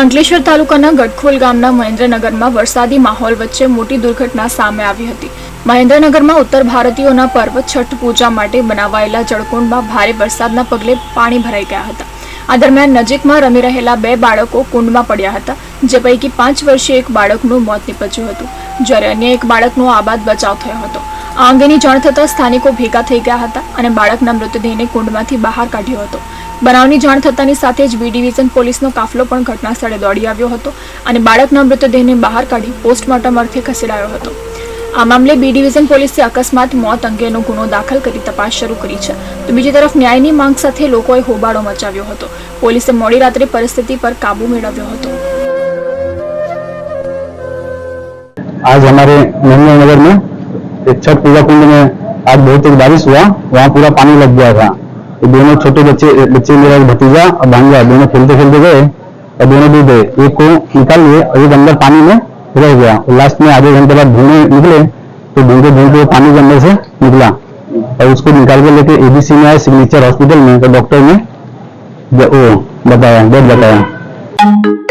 અંકલેશ્વર તાલુકાના ગટખોલ ગામના મહેન્દ્રનગરમાં વરસાદી માહોલ વચ્ચે મોટી દુર્ઘટના સામે આવી હતી. મહેન્દ્રનગરમાં ઉત્તર ભારતીયોના પર્વ છઠ પૂજા માટે બનાવાયેલા જળકુંડમાં ભારે વરસાદના પગલે પાણી ભરાઈ ગયા હતા. આ દરમિયાન નજીકમાં રમી રહેલા બે બાળકો કુંડમાં પડ્યા હતા, જે પૈકી પાંચ વર્ષીય એક બાળકનું મોત નીપજ્યું હતું. જ્યારે અન્ય એક બાળકનો આબાદ બચાવ થયો હતો. આ અંગેની જાણ થતાં સ્થાનિકો ભેગા થઈ ગયા હતા અને બાળકના મૃતદેહને કુંડમાંથી બહાર કાઢ્યો હતો. બનાવની જાણ થતાની સાથે જ બી ડિવિઝન પોલીસનો કાફલો પણ ઘટના સ્થળે દોડી આવ્યો હતો અને બાળકના મૃતદેહને બહાર કાઢી પોસ્ટમોર્ટમ અર્થે ખસેડાયો હતો આ મામલે બી ડિવિઝન પોલીસે અકસ્માત મોત અંગેનો ગુનો દાખલ કરી તપાસ શરૂ કરી છે તો બીજી તરફ ન્યાયની માંગ સાથે લોકોએ હોબાળો મચાવ્યો હતો પોલીસે મોડી રાત્રે પરિસ્થિતિ પર કાબુ મેળવ્યો હતો आज हमारे नगर में एक छठ पूजा कुंड में आज बहुत तेज बारिश हुआ वहाँ पूरा पानी लग गया था ये दोनों छोटे बच्चे बच्चे मेरा एक भतीजा और भांजा दोनों खेलते खेलते गए और दोनों डूब गए एक को निकाल लिए और एक अंदर पानी में रह गया और लास्ट में आधे घंटे बाद ढूंढने निकले तो ढूंढते ढूंढते वो पानी के अंदर से निकला और उसको निकाल के लेके एबीसी में आए सिग्नेचर हॉस्पिटल में तो डॉक्टर ने ज- वो बताया डेट बताया